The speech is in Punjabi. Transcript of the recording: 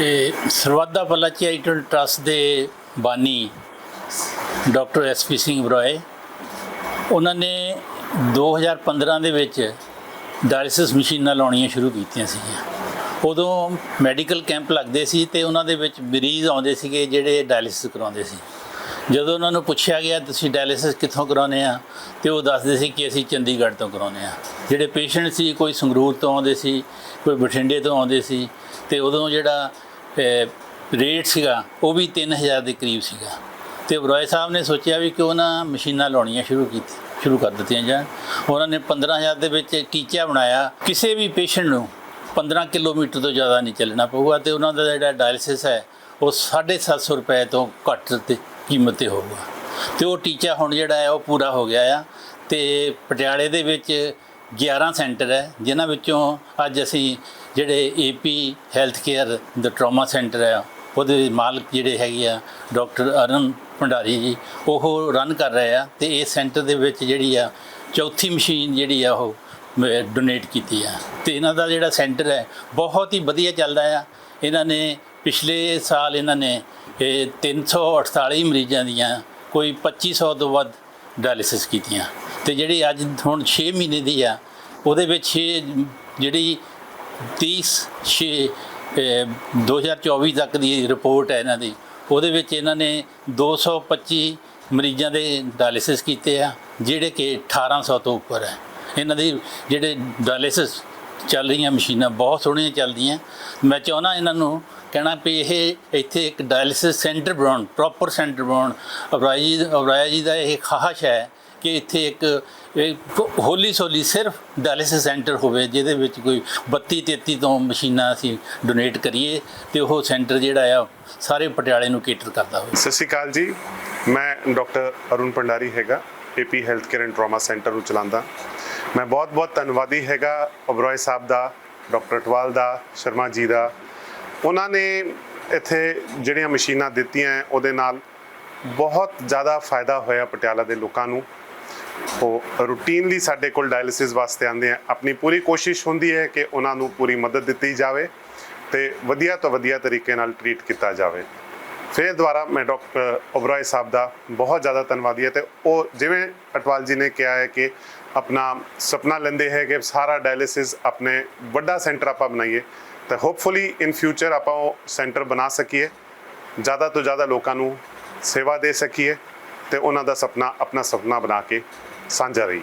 ਇਹ ਸਰਵਾਦਾ ਪੱਲਾ ਚੈਰੀਟੇਬਲ ਟਰਸਟ ਦੇ ਬਾਨੀ doctor S P Singh Oberoi. ਉਹਨਾਂ ਨੇ 2015 ਦੇ ਵਿੱਚ ਡਾਇਲਿਸਿਸ ਮਸ਼ੀਨਾਂ ਲਾਉਣੀਆਂ ਸ਼ੁਰੂ ਕੀਤੀਆਂ ਸੀਗੀਆਂ। ਉਦੋਂ ਮੈਡੀਕਲ ਕੈਂਪ ਲੱਗਦੇ ਸੀ ਤੇ ਉਹਨਾਂ ਦੇ ਵਿੱਚ ਮਰੀਜ਼ ਆਉਂਦੇ ਸੀਗੇ ਜਿਹੜੇ ਡਾਇਲਿਸਿਸ ਕਰਾਉਂਦੇ ਸੀ। ਜਦੋਂ ਉਹਨਾਂ ਨੂੰ ਪੁੱਛਿਆ ਗਿਆ, ਤੁਸੀਂ ਡਾਇਲਿਸਿਸ ਕਿੱਥੋਂ ਕਰਾਉਂਦੇ ਆ? ਤੇ ਉਹ ਦੱਸਦੇ ਸੀ ਕਿ ਅਸੀਂ ਚੰਡੀਗੜ੍ਹ ਤੋਂ ਕਰਾਉਂਦੇ ਆ। ਜਿਹੜੇ ਪੇਸ਼ੈਂਟ ਸੀ, ਕੋਈ ਸੰਗਰੂਰ ਤੋਂ ਆਉਂਦੇ ਸੀ, ਕੋਈ ਬਠਿੰਡੇ ਤੋਂ ਆਉਂਦੇ ਸੀ ਤੇ ਉਦੋਂ ਜਿਹੜਾ ਰੇਟ ਸੀਗਾ, ਉਹ ਵੀ 3000 ਦੇ ਕਰੀਬ ਸੀਗਾ। ਤੇ ਬਰੋਏ ਸਾਹਿਬ ਨੇ ਸੋਚਿਆ ਵੀ ਕਿਉਂ ਨਾ ਮਸ਼ੀਨਾਂ ਲਾਉਣੀਆਂ ਸ਼ੁਰੂ ਕੀਤੀ, ਸ਼ੁਰੂ ਕਰ ਦਿੱਤੀਆਂ ਜਾਣ। ਉਹਨਾਂ ਨੇ 15000 ਦੇ ਵਿੱਚ ਟੀਚਾ ਬਣਾਇਆ। ਕਿਸੇ ਵੀ ਪੇਸ਼ੈਂਟ ਨੂੰ 15 ਕਿਲੋਮੀਟਰ ਤੋਂ ਜ਼ਿਆਦਾ ਨਹੀਂ ਚੱਲਣਾ ਪਊਗਾ ਤੇ ਉਹਨਾਂ ਦਾ ਜਿਹੜਾ ਡਾਇਲਿਸਿਸ ਹੈ, ਉਹ 750 ਰੁਪਏ ਤੋਂ ਘੱਟ ਤੇ ਕੀਮਤ ਤੇ ਹੋਊਗਾ। ਤੇ ਉਹ ਟੀਚਾ ਹੁਣ ਜਿਹੜਾ ਹੈ, ਉਹ ਪੂਰਾ ਹੋ ਗਿਆ ਆ। ਤੇ ਪਟਿਆਲੇ ਦੇ ਵਿੱਚ 11 ਸੈਂਟਰ ਹੈ, ਜਿਨ੍ਹਾਂ ਵਿੱਚੋਂ ਅੱਜ ਅਸੀਂ ਜਿਹੜੇ ਏਪੀ ਹੈਲਥ ਕੇਅਰ ਦਾ ਟਰਾਮਾ ਸੈਂਟਰ ਹੈ, ਉਹਦੇ ਮਾਲਕ ਜਿਹੜੇ ਹੈਗੇ ਆ, ਡਾਕਟਰ ਅਰਨ ਭੰਡਾਰੀ ਜੀ, ਉਹ ਰਨ ਕਰ ਰਹੇ ਆ ਤੇ ਇਸ ਸੈਂਟਰ ਦੇ ਵਿੱਚ ਜਿਹੜੀ ਆ, ਚੌਥੀ ਮਸ਼ੀਨ ਜਿਹੜੀ ਆ ਉਹ ਡੋਨੇਟ ਕੀਤੀ ਆ। ਤੇ ਇਹਨਾਂ ਦਾ ਜਿਹੜਾ ਸੈਂਟਰ ਹੈ, ਬਹੁਤ ਹੀ ਵਧੀਆ ਚੱਲਦਾ ਆ। ਇਹਨਾਂ ਨੇ ਪਿਛਲੇ ਸਾਲ ਇਹਨਾਂ ਨੇ ਇਹ 348 ਮਰੀਜ਼ਾਂ ਦੀਆਂ ਕੋਈ 2500 ਤੋਂ ਵੱਧ ਡਾਇਲਿਸਿਸ ਕੀਤੀਆਂ। ਤੇ ਜਿਹੜੀ ਅੱਜ ਹੁਣ 6 ਮਹੀਨੇ ਦੀ ਆ ਉਹਦੇ ਵਿੱਚ ਇਹ ਜਿਹੜੀ 30 6 2024 ਤੱਕ ਦੀ ਰਿਪੋਰਟ ਹੈ ਇਹਨਾਂ ਦੀ। ਉਹਦੇ ਵਿੱਚ ਇਹਨਾਂ ਨੇ 225 ਮਰੀਜ਼ਾਂ ਦੇ ਡਾਇਲਿਸਿਸ ਕੀਤੇ ਆ, ਜਿਹੜੇ ਕਿ 1800 ਤੋਂ ਉੱਪਰ ਹੈ। ਇਹਨਾਂ ਦੀ ਜਿਹੜੇ ਡਾਇਲਿਸਿਸ ਚੱਲ ਰਹੀਆਂ ਮਸ਼ੀਨਾਂ ਬਹੁਤ ਸੋਹਣੀਆਂ ਚੱਲਦੀਆਂ। ਮੈਂ ਚਾਹੁੰਦਾ ਇਹਨਾਂ ਨੂੰ ਕਹਿਣਾ ਵੀ ਇਹ ਇੱਥੇ ਇੱਕ ਡਾਇਲਿਸਿਸ ਸੈਂਟਰ ਬਣਾਉਣ ਪ੍ਰੋਪਰ ਸੈਂਟਰ ਬਣਾਉਣ। ਅਬਰਾਜ ਜੀ ਅਬਰਾਜ ਜੀ ਦਾ ਇਹ ਖਾਹਸ਼ ਹੈ ਕਿ ਇੱਥੇ ਇੱਕ ਇੱਕ ਹੋਲੀ ਸੋਲੀ ਸਿਰਫ ਡਾਇਲਿਸਿਸ ਸੈਂਟਰ ਹੋਵੇ ਜਿਹਦੇ ਵਿੱਚ ਕੋਈ 32 33 ਤੋਂ ਮਸ਼ੀਨਾਂ ਅਸੀਂ ਡੋਨੇਟ ਕਰੀਏ ਤੇ ਉਹ ਸੈਂਟਰ ਜਿਹੜਾ ਆ ਸਾਰੇ ਪਟਿਆਲੇ ਨੂੰ ਕੇਟਰ ਕਰਦਾ ਹੋਵੇ। ਸਤਿ ਸ਼੍ਰੀ ਅਕਾਲ ਜੀ। ਮੈਂ ਡਾਕਟਰ ਅਰੁਣ ਭੰਡਾਰੀ ਹੈਗਾ AP health care and trauma centre ਨੂੰ ਚਲਾਉਂਦਾ। ਮੈਂ ਬਹੁਤ ਬਹੁਤ ਧੰਨਵਾਦੀ ਹੈਗਾ ਅਬਰੋਏ ਸਾਹਿਬ ਦਾ ਡਾਕਟਰ ਅਟਵਾਲ ਦਾ ਸ਼ਰਮਾ ਜੀ ਦਾ। ਉਹਨਾਂ ਨੇ ਇੱਥੇ ਜਿਹੜੀਆਂ ਮਸ਼ੀਨਾਂ ਦਿੱਤੀਆਂ ਹੈ, ਉਹਦੇ ਨਾਲ ਬਹੁਤ ਜ਼ਿਆਦਾ ਫਾਇਦਾ ਹੋਇਆ ਪਟਿਆਲਾ ਦੇ ਲੋਕਾਂ ਨੂੰ। ਉਹ ਰੂਟੀਨਲੀ ਸਾਡੇ ਕੋਲ ਡਾਇਲਿਸਿਸ ਵਾਸਤੇ ਆਉਂਦੇ ਆ। ਆਪਣੀ ਪੂਰੀ ਕੋਸ਼ਿਸ਼ ਹੁੰਦੀ ਹੈ ਕਿ ਉਹਨਾਂ ਨੂੰ ਪੂਰੀ ਮਦਦ ਦਿੱਤੀ ਜਾਵੇ ਤੇ ਵਧੀਆ ਤੋਂ ਵਧੀਆ ਤਰੀਕੇ ਨਾਲ ਟਰੀਟ ਕੀਤਾ ਜਾਵੇ। ਫਿਰ ਦੁਬਾਰਾ ਮੈਂ ਡਾਕਟਰ ਓਬਰਾਏ ਸਾਹਿਬ ਦਾ ਬਹੁਤ ਜ਼ਿਆਦਾ ਧੰਨਵਾਦੀ ਹਾਂ ਤੇ ਉਹ ਜਿਵੇਂ ਅਟਵਾਲ ਜੀ ਨੇ ਕਿਹਾ ਹੈ ਕਿ ਆਪਣਾ ਸੁਪਨਾ ਲੈਂਦੇ ਹੈ ਕਿ ਸਾਰਾ ਡਾਇਲਿਸਿਸ ਆਪਣੇ ਵੱਡਾ ਸੈਂਟਰ ਆਪਾਂ ਬਣਾਈਏ, ਤਾਂ ਹੋਪਫੁਲੀ ਇਨ ਫਿਊਚਰ ਆਪਾਂ ਉਹ ਸੈਂਟਰ ਬਣਾ ਸਕੀਏ, ਜ਼ਿਆਦਾ ਤੋਂ ਜ਼ਿਆਦਾ ਲੋਕਾਂ ਨੂੰ ਸੇਵਾ ਦੇ ਸਕੀਏ। ਤੇ ਉਹਨਾਂ ਦਾ ਸੁਪਨਾ ਆਪਣਾ ਸੁਪਨਾ ਬਣਾ ਕੇ ਸਾਂਝਾ ਰਹੀ।